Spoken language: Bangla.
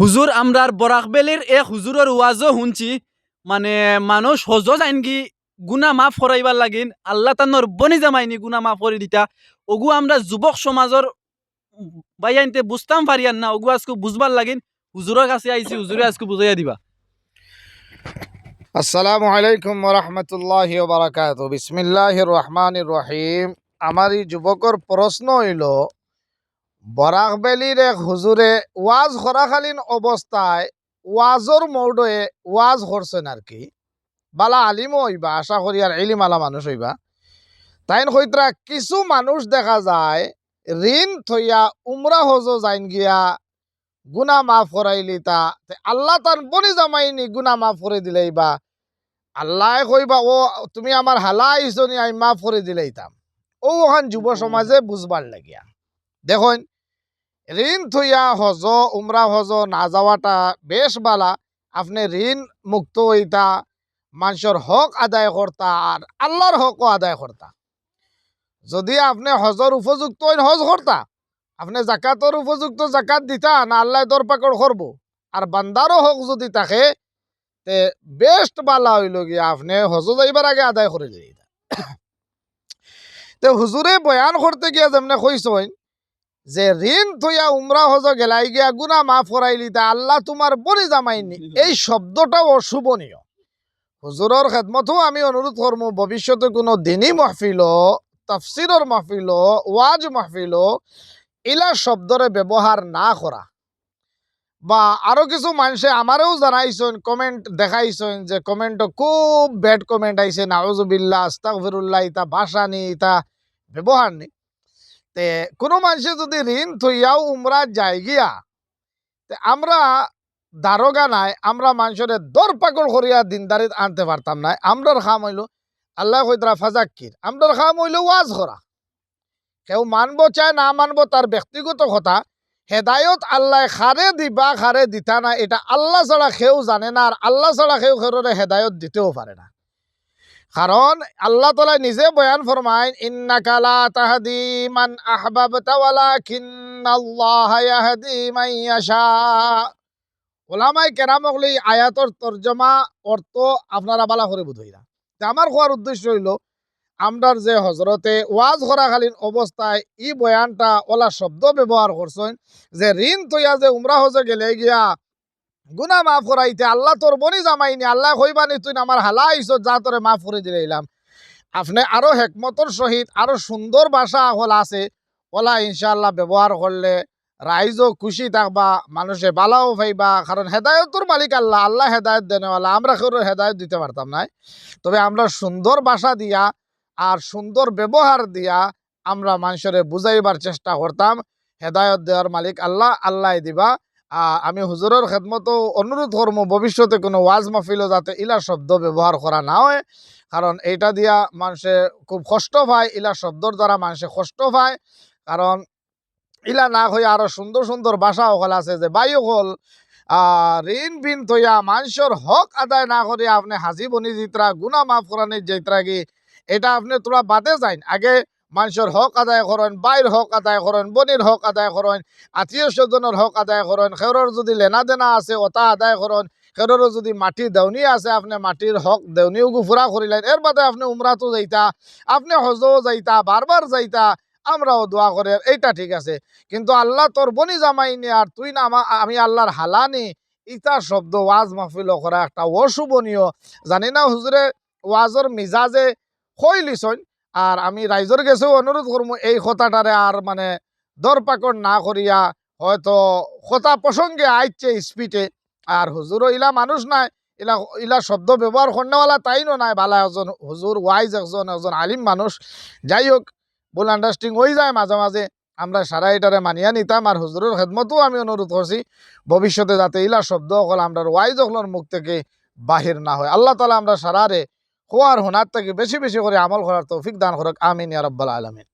হুজুর, আমরার বরাকবেলির এক হুজুরের ওয়াজও শুনছি। মানে মানুষ হজ যাইনকি গুনা মাফ করাইবার লাগিন, আল্লাহ তান্নর বনি জামাইনি গুনা মাফ করে দিতা। ওগু আমরা যুবক সমাজর বাইয়াইনতে বুঝতাম পারিয়ান না ওগু আজকে বুঝবার লাগিন হুজুরের কাছে আইছি, হুজুরে আজকে বুঝাইয়া দিবা। আসসালামু আলাইকুম রহমতুল্লাহ বারাকাত বিসমিল্লাহ রহমান রহিম। আমার এই যুবকর প্রশ্ন হইল বরাকবেলির এক হুজুরে ওয়াজ খরাকালীন অবস্থায় ওয়াজর মৌডয়ে ওয়াজ করছেন আর কি বালা আলিমও হইবা, আশা করি আর এলিম আলা মানুষ হইবা। তাইন হইতরা কিছু মানুষ দেখা যায়, ঋণ থইয়া উমরা হজ যাইন গিয়া গুনা মাফ করাইলি তা আল্লাহ তার বনি জামাইনি গুনা মাফ করে দিলেই বা আল্লাহ কইবা ও তুমি আমার হালা আইসো নি, আমি মাফ করে দিলেই তাম ও ওখান যুব সমাজে বুঝবার লাগিয়া। দেখুন ঋণ থইয়া হজ, উমরা হজ না যাওয়াটা বেশ বালা। আপনি ঋণ মুক্ত হইতা মানুষের হক আদায় করতা আর আল্লাহর হকও আদায় করতা। যদি আপনি হজর উপযুক্ত হজ করতা, আপনি জাকাতর উপযুক্ত জাকাত দিতা না আল্লাহ দরপাকড় করব। আর বান্দারও হক যদি থাকে, তে বেস্ট বালা হইল গিয়া আপনি হজ যাইবার আগে আদায় করে দিই তে হুজুরে বয়ান করতে গিয়া যেমনে কইসইন যে ঋণ থইয়া উমরা হজ গেলাই গিয়া গুনা মাফ করাইলি তা আল্লাহ তোমার বনি জামাইনি। এই শব্দটাও অশুভনীয়। হুজুরের খেদমতও আমি অনুরোধ করব ভবিষ্যতে কোনো দিনই মাহফিল তফসিরর মাহফিল ওয়াজ মাহফিল ইলা শব্দরে ব্যবহার না করা। বা আরও কিছু মানুষে আমারও জানাইছেন কমেন্ট দেখাইছেন যে কমেন্ট খুব ব্যাড কমেন্ট আইছে নাউজুবিল্লাহ আস্তাগফিরুল্লাহ ইতা ভাষা নি ইতা ব্যবহার নি তে কোনো মানুষে যদি ঋণ থইয়াও উমরা যায় গিয়া তে আমরা দারোগা নাই, আমরা মানুষের দর পাকড় করিয়া দিনদারিত আনতে পারতাম না আমরার খাম হইল, আল্লাহ কইতরা, ফাজাক্কির। আমরার খাম হইল, ওয়াজ করা। কেউ মানবো চায়, না মানবো, তার ব্যক্তিগত কথা। হেদায়ত আল্লাহ খারে দিবা, খারে দিতা না, এটা আল্লাহ ছাড়া কেউ জানে না, আর আল্লাহ ছাড়া কেউ খেরোরে হেদায়ত দিতেও পারে না। কারণ আল্লাহ তালা নিজে বয়ান ফরমাইন ইন্নাকালা তাহাদি মান আহবাবতা ওয়ালাকিন্নাল্লাহ ইয়াহদি মান ইয়াশা। ওলামাই কেরামকলি আয়াতর তর্জমা, অর্থ আপনারা বালা করে বুঝইরা তা আমার কোয়ার উদ্দেশ্য হইল, আমরার যে হজরতে ওয়াজ করাকালীন অবস্থায় ই বয়ানটা ওলা শব্দ ব্যবহার করছেন, যে ঋণ তৈয়া যে উমরা হজে গেলে গিয়া গুনা মাফ করাইতে, আল্লাহ তোর বনি জামাইনি, আল্লাহ কইবানি তুই আমার হালা আইস যা তোরে মাফ করে দিলাম আপনি আরও হেকমতর সহিত, আরও সুন্দর ভাষা হল আছে, ওলা ইনশাল্লাহ ব্যবহার করলে রাইজও খুশি থাকবা, মানুষে বালাও পাইবা, কারণ হেদায়তর মালিক আল্লাহ আল্লাহ হেদায়ত দেনেওয়ালা, আমরা কেউ হেদায়ত দিতে পারতাম না। তবে আমরা সুন্দর ভাষা দিয়া আর সুন্দর ব্যবহার দিয়া আমরা মানুষের বুঝাইবার চেষ্টা করতাম, হেদায়ত দেওয়ার মালিক আল্লাহ আল্লাহ দিবা। আমি হুজুরের খেদমতো অনুরোধ করব, ভবিষ্যতে কোনো ওয়াজ মাহফিলও যাতে ইলা শব্দ ব্যবহার করা না হয়। কারণ এইটা দিয়া মানুষে খুব কষ্ট পায় ইলা শব্দর দ্বারা মানুষে কষ্ট পায়। কারণ ইলা না হয়ে আরও সুন্দর সুন্দর ভাষা সকল আছে যে বায়ু হল ঋণ বিন থইয়া মানুষের হক আদায় না করে আপনি হাজি বনি জিতরা গুনা মাফ করানি যেতরা কি, এটা আপনি তোরা বাদে যাইন। আগে মানুষের হক আদায় করেন, বাইর হক আদায় করেন, বনির হক আদায় করেন, আত্মীয় স্বজনের হক আদায় করেন, খেরর যদি লেনা দেনা আছে ওটা আদায় করেন, খেররও যদি মাটির দেউনি আছে, আপনি মাটির হক দেউনিও ফুরা করিলেন এর বাদে আপনি উমরাতো যাইতা, আপনি হজও যাইতা বারবার যাইতা, আমরাও দোয়া করে এইটা ঠিক আছে। কিন্তু আল্লাহ তোর বনি জামাইনি আর তুই না আমা- আল্লাহর হালানি, ইটা শব্দ ওয়াজ মাহফিল করা একটা অশুভনীয়। জানি না হুজুরে ওয়াজর মিজাজে লিছন আর আমি রাইজর গেছেও অনুরোধ করব এই কথাটারে আর মানে দরপাকড় না করিয়া হয়তো কথা প্রসঙ্গে আইচ্ছে স্পিডে। আর হুজুরও ইলা মানুষ নাই, ইলা ইলা শব্দ ব্যবহার করনেওয়ালা তাইনও নাই ভালা একজন হুজুর ওয়াইজ একজন একজন আলিম মানুষ যাই হোক ভুল আন্ডারস্টিং হয়ে যায় মাঝে মাঝে আমরা সারা এটারে মানিয়া নিতাম আর হুজুরের খেদমতও আমি অনুরোধ করছি, ভবিষ্যতে যাতে ইলা শব্দ হল আমরা ওয়াইজ হকলের মুখ থেকে বাহির না হয়। আল্লাহ তালা আমরা সারারে খোয়ার হোনার থেকে বেশি বেশি করে আমল করার তৌফিক দান করক আমিন ইয়ারব্বাল আলমিন।